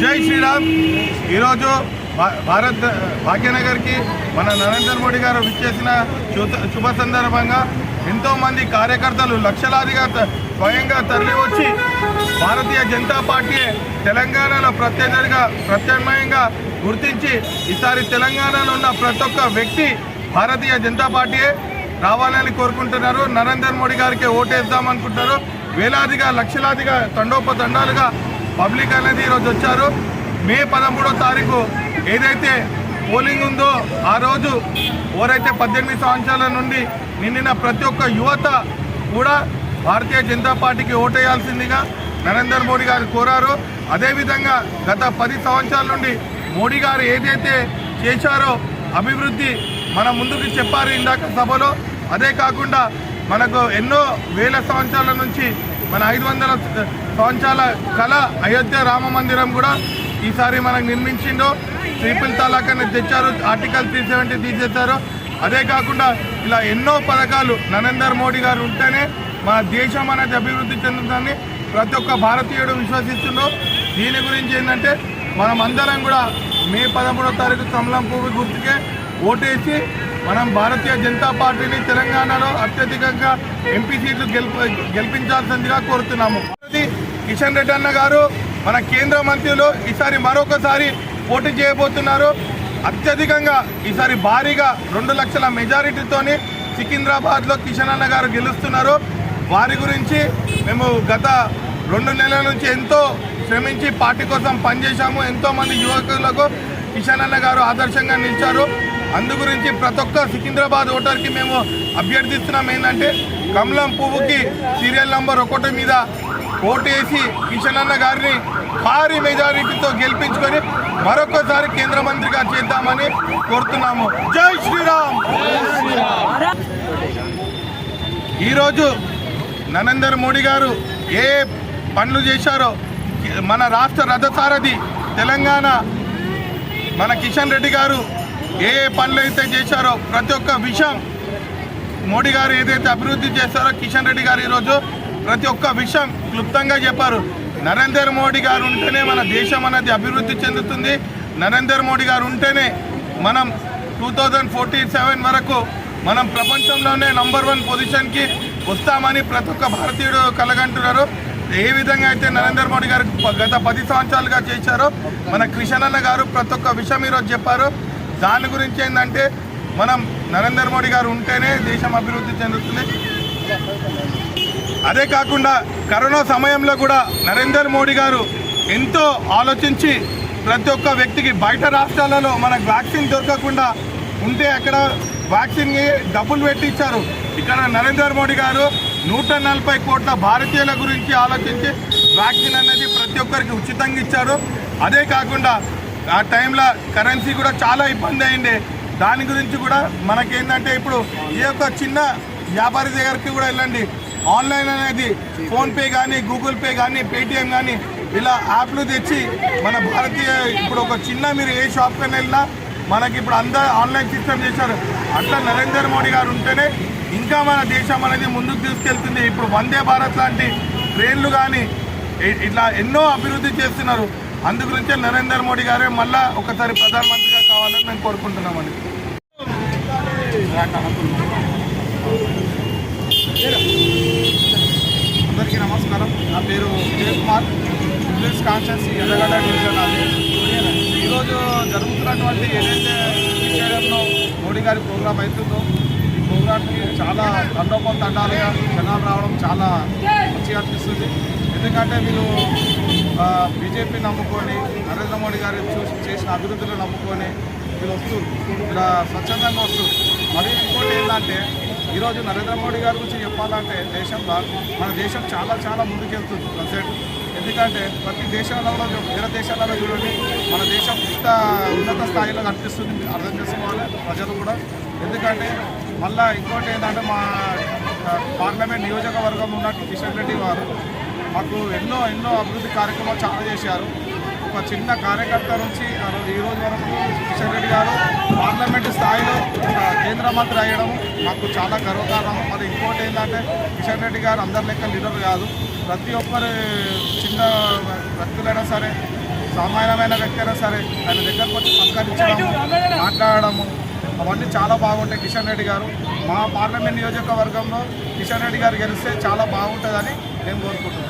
జై శ్రీరామ్. ఈరోజు భారత్ భాగ్యనగర్కి మన నరేంద్ర మోడీ గారు విచ్చేసిన శుభ- సందర్భంగా ఎంతోమంది కార్యకర్తలు లక్షలాదిగా స్వయంగా తరలి వచ్చి భారతీయ జనతా పార్టీ తెలంగాణలో ప్రత్యర్థిగా ప్రత్యామ్నాయంగా గుర్తించి ఈసారి తెలంగాణలో ఉన్న ప్రతి ఒక్క వ్యక్తి భారతీయ జనతా పార్టీయే రావాలని కోరుకుంటున్నారు. నరేంద్ర మోడీ గారికి ఓటేద్దామనుకుంటున్నారు. వేలాదిగా లక్షలాదిగా తండోపతండాలుగా పబ్లిక్ అనేది ఈరోజు వచ్చారు. మే పదమూడో తారీఖు ఏదైతే పోలింగ్ ఉందో ఆ రోజు ఎవరైతే పద్దెనిమిది సంవత్సరాల నుండి నిండిన ప్రతి ఒక్క యువత కూడా భారతీయ జనతా పార్టీకి ఓటేయాల్సిందిగా నరేంద్ర మోడీ గారు కోరారు. అదేవిధంగా గత పది సంవత్సరాల నుండి మోడీ గారు ఏదైతే చేశారో అభివృద్ధి మన ముందుకు చెప్పారు ఇందాక సభలో. అదే కాకుండా మనకు ఎన్నో వేల సంవత్సరాల నుంచి మన ఐదు వందల సంవత్సరాల కళ అయోధ్య రామ మందిరం కూడా ఈసారి మనకు నిర్మించిండు. ట్రిపుల్ తలాక్ అనేది తెచ్చారు ఆర్టికల్ త్రీ సెవెంటీ తీసేశారు. అదే కాకుండా ఇలా ఎన్నో పథకాలు నరేంద్ర మోడీ గారు ఉంటేనే మన దేశం అనేది అభివృద్ధి చెందుతుందని ప్రతి ఒక్క భారతీయుడు విశ్వసిస్తుండో. దీని గురించి ఏంటంటే మనం అందరం కూడా మే పదమూడో తారీఖు కమలం పువ్వు గుర్తుకే ఓటేసి మనం భారతీయ జనతా పార్టీని తెలంగాణలో అత్యధికంగా ఎంపీ సీట్లు గెలుపు గెలిపించాల్సిందిగా కోరుతున్నాము. కిషన్ రెడ్డి అన్న గారు మన కేంద్ర మంత్రులు ఈసారి మరొకసారి పోటీ చేయబోతున్నారు. అత్యధికంగా ఈసారి భారీగా రెండు లక్షల మెజారిటీతోని సికింద్రాబాద్లో కిషన్ అన్న గారు గెలుస్తున్నారు. వారి గురించి మేము గత రెండు నెలల నుంచి ఎంతో శ్రమించి పార్టీ కోసం పనిచేశాము. ఎంతోమంది యువకులకు కిషన్ అన్న గారు ఆదర్శంగా నిలిచారు. అందు గురించి ప్రతి ఒక్క సికింద్రాబాద్ ఓటర్కి మేము అభ్యర్థిస్తున్నాం. ఏంటంటే కమలం పువ్వుకి సీరియల్ నంబర్ ఒకటి మీద ఓటేసి కిషన్ అన్న గారిని భారీ మెజారిటీతో గెలిపించుకొని మరొకసారి కేంద్ర మంత్రిగా చేద్దామని కోరుతున్నాము. జై శ్రీరామ్! ఈరోజు నరేందర్ మోడీ గారు ఏ పనులు చేశారో మన రాష్ట్ర రథసారథి తెలంగాణ మన కిషన్ రెడ్డి గారు ఏ ఏ పనులు అయితే చేశారో ప్రతి ఒక్క విషయం మోడీ గారు ఏదైతే అభివృద్ధి చేశారో కిషన్ రెడ్డి గారు ఈరోజు ప్రతి ఒక్క విషయం క్లుప్తంగా చెప్పారు. నరేంద్ర మోడీ గారు ఉంటేనే మన దేశం అనేది అభివృద్ధి చెందుతుంది. నరేంద్ర మోడీ గారు ఉంటేనే మనం టూ థౌజండ్ ఫోర్టీ సెవెన్ వరకు మనం ప్రపంచంలోనే నంబర్ వన్ పొజిషన్కి వస్తామని ప్రతి ఒక్క భారతీయుడు కలగంటున్నారు. ఏ విధంగా అయితే నరేంద్ర మోడీ గారు గత పది సంవత్సరాలుగా చేశారో మన కృష్ణన్న గారు ప్రతి ఒక్క విషయం ఈరోజు చెప్పారు. దాని గురించి ఏంటంటే మనం నరేంద్ర మోడీ గారు ఉంటేనే దేశం అభివృద్ధి చెందుతుంది. అదే కాకుండా కరోనా సమయంలో కూడా నరేంద్ర మోడీ గారు ఎంతో ఆలోచించి ప్రతి ఒక్క వ్యక్తికి బయట రాష్ట్రాలలో మనకు వ్యాక్సిన్ దొరకకుండా ఉంటే అక్కడ వ్యాక్సిన్కి డబ్బులు పెట్టించారు. ఇక్కడ నరేంద్ర మోడీ గారు నూట నలభై కోట్ల భారతీయుల గురించి ఆలోచించి వ్యాక్సిన్ అనేది ప్రతి ఒక్కరికి ఉచితంగా ఇచ్చారు. అదే కాకుండా ఆ టైంలో కరెన్సీ కూడా చాలా ఇబ్బంది అయింది. దాని గురించి కూడా మనకేంటంటే ఇప్పుడు ఈ యొక్క చిన్న వ్యాపారి దగ్గరికి కూడా వెళ్ళండి. ఆన్లైన్ అనేది ఫోన్పే కానీ గూగుల్ పే కానీ పేటిఎం కానీ ఇలా యాప్లు తెచ్చి మన భారతీయ ఇప్పుడు ఒక చిన్న మీరు ఏ షాప్కైనా వెళ్ళినా మనకి ఇప్పుడు అందరూ ఆన్లైన్ సిస్టమ్ చేశారు. అట్లా నరేంద్ర మోడీ గారు ఉంటేనే ఇంకా మన దేశం అనేది ముందుకు తీసుకెళ్తుంది. ఇప్పుడు వందే భారత్ లాంటి ట్రైన్లు కానీ ఇట్లా ఎన్నో అభివృద్ధి చేస్తున్నారు. అందుగురించే నరేందర్ నరేంద్ర మోడీ గారే మళ్ళా ఒకసారి ప్రధానమంత్రిగా కావాలని మేము కోరుకుంటున్నామండి. అందరికీ నమస్కారం. నా పేరు Vijay Kumar. English conscious Erragadda division అది ఈరోజు జరుగుతున్నటువంటి ఏదైతే స్టేడియంలో మోడీ గారి ప్రోగ్రాం అవుతుందో ఈ ప్రోగ్రాంకి చాలా తండోపం తండాలుగా జనాలు రావడం చాలా మంచిగా అనిపిస్తుంది. ఎందుకంటే వీళ్ళు బీజేపీ నమ్ముకొని నరేంద్ర మోడీ గారు చూసి చేసిన అభివృద్ధిలో నమ్ముకొని వీళ్ళు వస్తారు ఇలా స్వచ్ఛందంగా వస్తారు మరి ఇంకోటి ఏంటంటే ఈరోజు నరేంద్ర మోడీ గారి గురించి చెప్పాలంటే దేశంలో మన దేశం చాలా చాలా ముందుకెళ్తుంది ప్రజెంట్ ఎందుకంటే ప్రతి దేశాలలో వేరే దేశాలలో చూడండి మన దేశం ఇంత ఉన్నత స్థాయిలో కనిపిస్తుంది అర్థం చేసుకోవాలి ప్రజలు కూడా. ఎందుకంటే మళ్ళీ ఇంకోటి ఏంటంటే మా పార్లమెంట్ నియోజకవర్గం ఉన్న కిషన్ రెడ్డి వారు మాకు ఎన్నో ఎన్నో అభివృద్ధి కార్యక్రమాలు చాలా చేశారు. ఒక చిన్న కార్యకర్త నుంచి ఆ రోజు- వరకు కిషన్ రెడ్డి గారు పార్లమెంట్ స్థాయిలో కేంద్ర మంత్రి అయ్యడం మాకు చాలా గర్వకారణం. మరి ఇంకోటి ఏంటంటే కిషన్ రెడ్డి గారు అందరి లెక్క లీడర్ కాదు. ప్రతి ఒక్కరు చిన్న వ్యక్తులైనా సరే సామాన్యమైన వ్యక్తి అయినా సరే ఆయన దగ్గరకు వచ్చి పలకరించడము మాట్లాడడము అవన్నీ చాలా బాగుంటాయి కిషన్ రెడ్డి గారు. మా పార్లమెంట్ నియోజకవర్గంలో కిషన్ రెడ్డి గారు గెలిస్తే చాలా బాగుంటుందని నేను కోరుకుంటున్నాను.